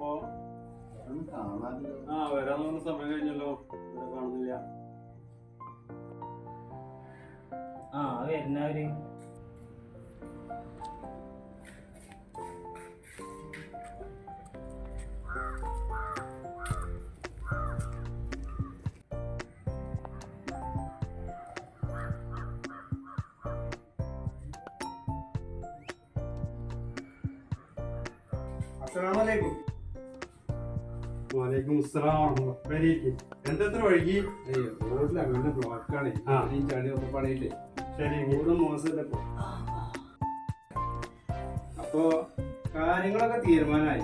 കാണാനില്ല ആ വരാന്ന് പറഞ്ഞ സമയം കഴിഞ്ഞല്ലോ. ഇവിടെ കാണുന്നില്ല. ആ വരുന്നവര് അസ്സലാമലൈക്കും വലൈക്കും അസ്സലാം വഴിക്ക് റോഡിൽ അങ്ങനെ ബ്ലോക്കാണ്. ആ. ഈ ചളി ഒക്കെ പണിയില്ലേ? ശരി അപ്പോ കാര്യങ്ങളൊക്കെ തീരുമാനമായി.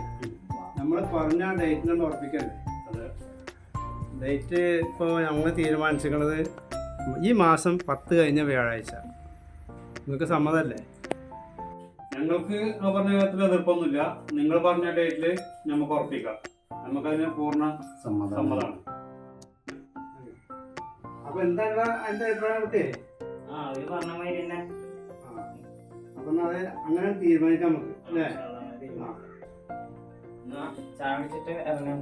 നമ്മൾ പറഞ്ഞ ഡേറ്റിനെ ഉറപ്പിക്കല്ലേ അതെ. ഡേറ്റ് ഇപ്പോൾ ഞങ്ങൾ തീരുമാനിച്ചിരിക്കുന്നത് ഈ മാസം പത്ത് കഴിഞ്ഞ വ്യാഴാഴ്ച. നിങ്ങൾക്ക് സമ്മതമല്ലേ? ഞങ്ങൾക്ക് ആ പറഞ്ഞ കാര്യത്തിൽ എതിർപ്പൊന്നുമില്ല. നിങ്ങൾ പറഞ്ഞ ഡേറ്റിൽ നമുക്ക് ഉറപ്പിക്കാം. നമുക്കതിന് പൂർണ സമ്മതമാണ് അപ്പൊ എന്താണ് അതിന്റെ അഭിപ്രായം കുട്ടിയെ അപ്പൊ അത് അങ്ങനെ തീരുമാനിക്കാം നമുക്ക് അല്ലേ ചാടിച്ചിട്ട് ഇറങ്ങാം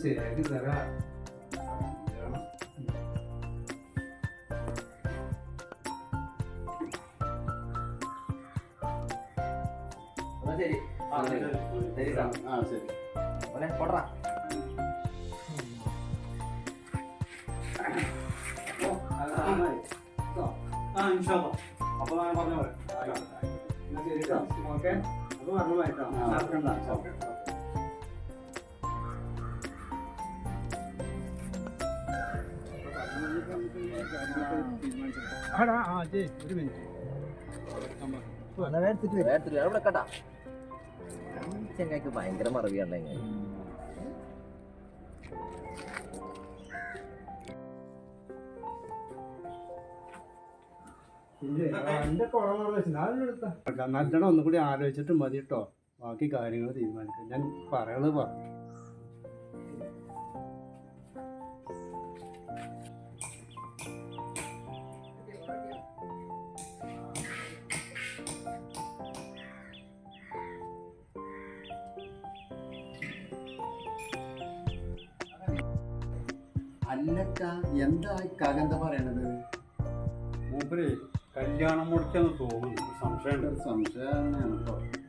ശരിയാക്കി തരാം ശരി. ആ, ശരി, ശരി. ആ ഓനെ. കേട്ടോ? ആ ഞാൻ പറഞ്ഞ പോലെ. ശരി കേട്ടോ. ഓക്കേ? അപ്പൊ പറഞ്ഞു പോയിട്ടോ നടക്കണ്ട ഓക്കെ ഒരു മിനിറ്റ്. അവിടെ കട്ടാ ചെങ്ങായിക്ക് ഭയങ്കര മറവിയാണ് എങ്ങനെ നല്ലോണം ഒന്നും കൂടി ആലോചിച്ചിട്ട് മതി കേട്ടോ ബാക്കി കാര്യങ്ങൾ തീരുമാനിക്കാം. ഞാൻ പറയണത് പറഞ്ഞു. അല്ലക്ക എന്താ കകന്ത പറയണത്? മൂപ്പര് കല്യാണം മുടിക്കാന്ന് തോന്നുന്നു. സംശയമുണ്ട്. സംശയമാണ്